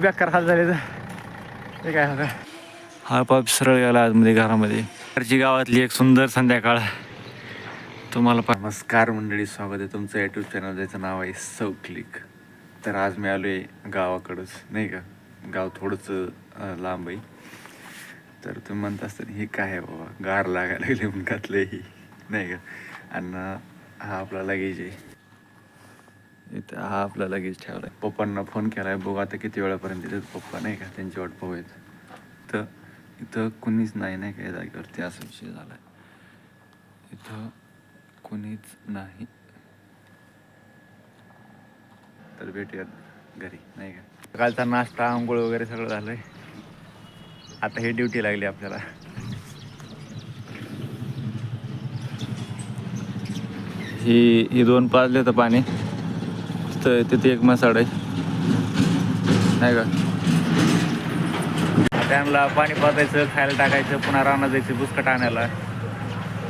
बेकार हाल झाले तर. ते काय होतं हा पाप सरळ गेला आतमध्ये घरामध्ये. घरची गावातली एक सुंदर संध्याकाळ. तुम्हाला पा नमस्कार मंडळी स्वागत आहे तुमचं यूट्यूब चॅनल ज्याचं नाव आहे सौक्लिक. तर आज मी आलो आहे गावाकडंच नाही का? गाव थोडंसं अं, लांब आहे. तर तुम्ही म्हणत असताना हे काय आहे बाबा? गार लागायला लागले म्हणून घातलं ही. नाही का? आणि हा आपला लगेज आहे. इथं हा आपला लगेच ठेवला आहे पप्पांना फोन केला आहे बघू आता किती वेळापर्यंत येतात पप्पा नाही का? त्यांची वाट पाहू येत. तर इथं कुणीच नाही नाही काय जागेवरती. असा विषय झाला आहे इथं कुणीच नाही. तर भेटूयात घरी नाही का? सकाळचा नाश्ता आंघोळ वगैरे सगळं झालंय. आता हे ड्युटी लागली आपल्याला. ही ही दोन पाजले तर पाणी. तिथं तिथे एक मसाड आहे. नाही का? त्यांना पाणी पाजायचं खायला टाकायचं पुन्हा रानात जायचं बुसकट आणायला.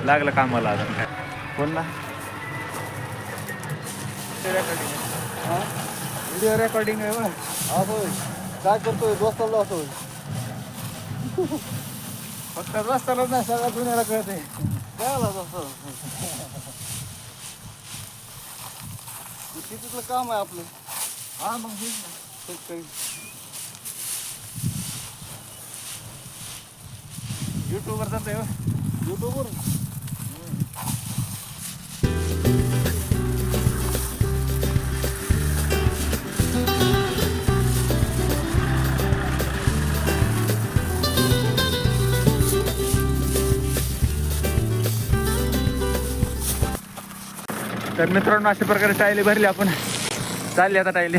लागलं कामाला अजून काय कोण ना? व्हिडिओ रेकॉर्डिंग आहे बा हा होय. काय करतोय? दोस्ताला असं फक्त दोस्ताला नाही सगळ्या दुनियाला कळते काय आला दोस्त शेतीतलं काम आहे आपलं. हा मग हेच ना. शेतकरी युट्यूबवर जातोय हो. युट्यूबवर तर मित्रांनो अशा प्रकारे टायले भरली आपण. चालली आता टायले.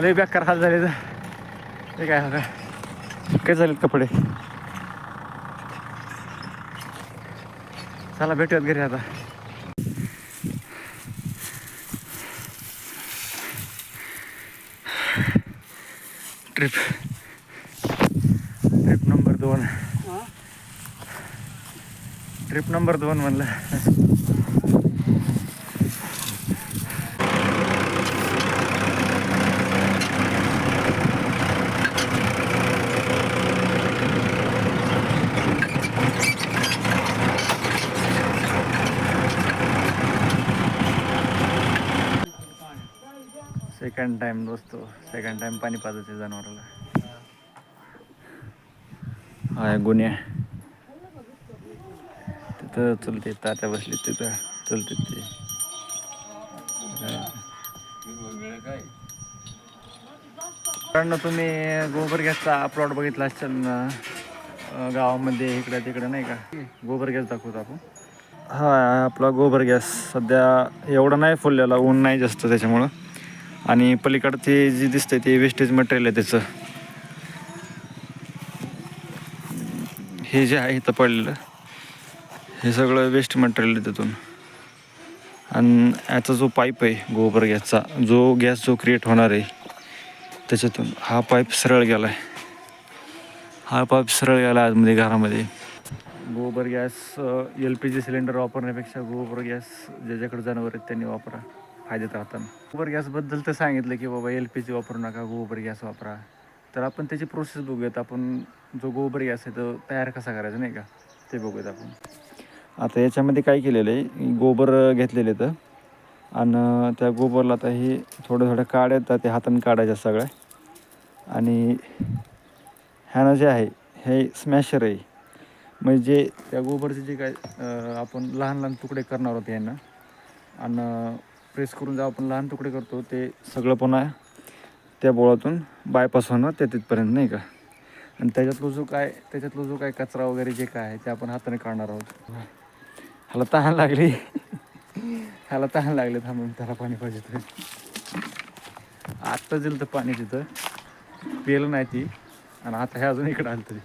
लय बेकार हाल झाले तर. ते काय होतं काय झालेत कपडे? चला भेटूयात घरी आता. ट्रिप दोन. ट्रिप नंबर दोन म्हणलं. सेकंड टाइम दोस्तो. सेकंड टाइम पाणी पाजायचं जनावराला. हाय गुन्हे. तिथं चलते तात्या बसले तिथं. चलते ते. कारण तुम्ही गोबर गॅसचा प्लॉट बघितला असेल ना गावामध्ये इकडं तिकडं नाही का? गोबर गॅस दाखवतो आपण. हा आपला गोबर गॅस सध्या एवढा नाही फुललेला ऊन नाही जास्त त्याच्यामुळं. आणि पलीकडं जी जे दिसतंय ते वेस्टेज मटेरियल आहे त्याचं. हे जे आहे इथं पडलेलं हे सगळं वेस्ट मटेरियल तिथून. आणि याचा जो पाईप आहे गोबर गॅसचा जो गॅस जो क्रिएट होणार आहे त्याच्यातून हा पाईप सरळ गेला आहे हा पाईप सरळ गेला आजमध्ये घरामध्ये. गोबर gas L P G cylinder वापरण्यापेक्षा गोबर गॅस ज्याच्याकडे जनावर आहेत त्यांनी वापरा फायद्यात राहताना. गोबर गॅसबद्दल तर सांगितलं की बाबा एल पी जी वापरू नका गोबर गॅस वापरा. तर आपण त्याची प्रोसेस बघूयात. आपण जो गोबर गॅस आहे तो तयार कसा करायचा नाही का? ते बघूयात आपण. आता याच्यामध्ये काय केलेलं आहे? गोबर घेतलेले तर. आणि त्या गोबरला आता हे थोडं थोड्या काड्या येतात ते हाताने काढायच्या सगळ्या आणि ह्यानं जे आहे हे स्मॅशर आहे. म्हणजे त्या गोबरचे जे काय आपण लहान लहान तुकडे करणार आहोत यांना आणि प्रेस करून जेव्हा आपण लहान तुकडे करतो ते सगळं पुन्हा त्या बोळातून बायपास होणं ते तिथपर्यंत नाही का? आणि त्याच्यातलं जो काय त्याच्यातलं जो काय कचरा वगैरे जे काय आहे ते आपण हाताने काढणार आहोत. ह्याला तहान लागली. ह्याला तहान लागले. थांबून त्याला पाणी पाहिजे तर आत्ता दिलं तर पाणी तिथं. पिलं नाही ती. आणि आता हे अजून इकडं आलं तरी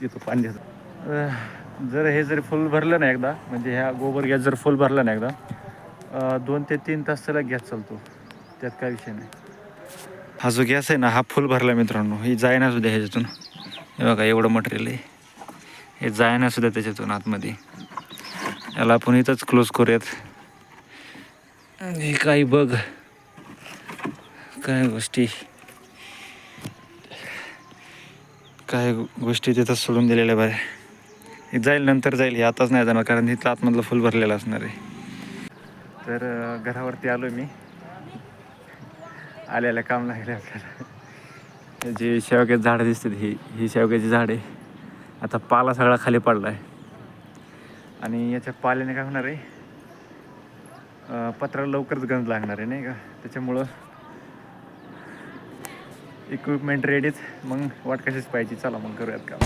तिथं पाणी देतं जर हे जर फुल भरलं ना एकदा म्हणजे ह्या गोबर गॅस जर फुल भरला ना एकदा दोन ते तीन तास त्याला गॅस चालतो. त्यात काय विषय नाही. हा जो गॅस आहे ना हा फुल भरला मित्रांनो. ही जायना सुद्धा ह्याच्यातून. हे बघा एवढं मटेरियल आहे. हे जायना सुद्धा त्याच्यातून आतमध्ये. याला आपण इथंच क्लोज करूयात. हे काही बघ. काय गोष्टी. काय गोष्टी तिथंच सोडून दिलेल्या बऱ्या हे जाईल नंतर जाईल हे आताच नाही जाणार कारण इथं आतमधलं फुल भरलेलं असणार आहे. तर घरावरती आलो मी. आल्याला काम लागले आपल्याला. जे शेवग्याची झाडं दिसतात ही ही शेवग्याची झाडे आता पाला सगळा खाली पडला आहे आणि याच्या पाल्याने काय होणार आहे? पत्राला लवकरच गंज लागणार आहे नाही का? त्याच्यामुळं इक्विपमेंट रेडीच मग वाट कशीच पाहिजे. चला मग करूयात काम.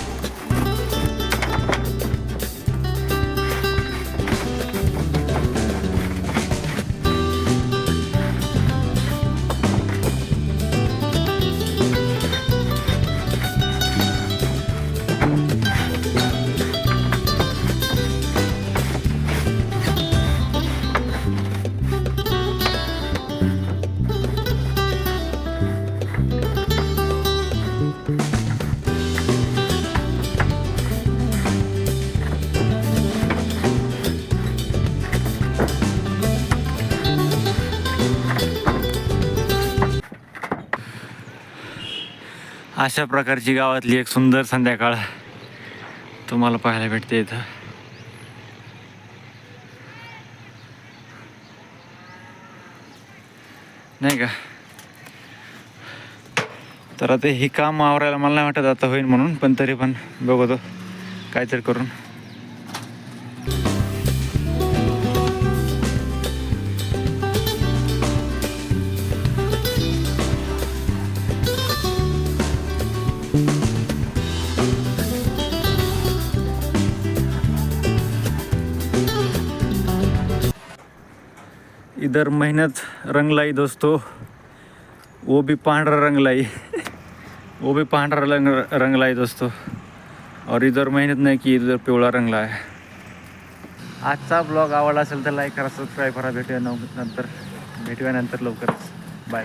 अशा प्रकारची गावातली एक सुंदर संध्याकाळ तुम्हाला पाहायला भेटते इथं. नाही का? तर आता हे काम आवरायला मला नाही वाटत आता होईल म्हणून पण तरी पण बघतो. काहीतरी करून. इधर मेहनत रंगलाई दोस्तों वो भी पांढरा रंगलाई। वो भी पांढरा रंग रंगलाई दोस्तों। और इधर मेहनत नाही की इधर पिवळा रंगला आहे आजचा ब्लॉग आवडला असेल तर लाईक करा सबस्क्राईब करा भेटूया नव- नंतर भेटूया नंतर लवकरच. Bye bye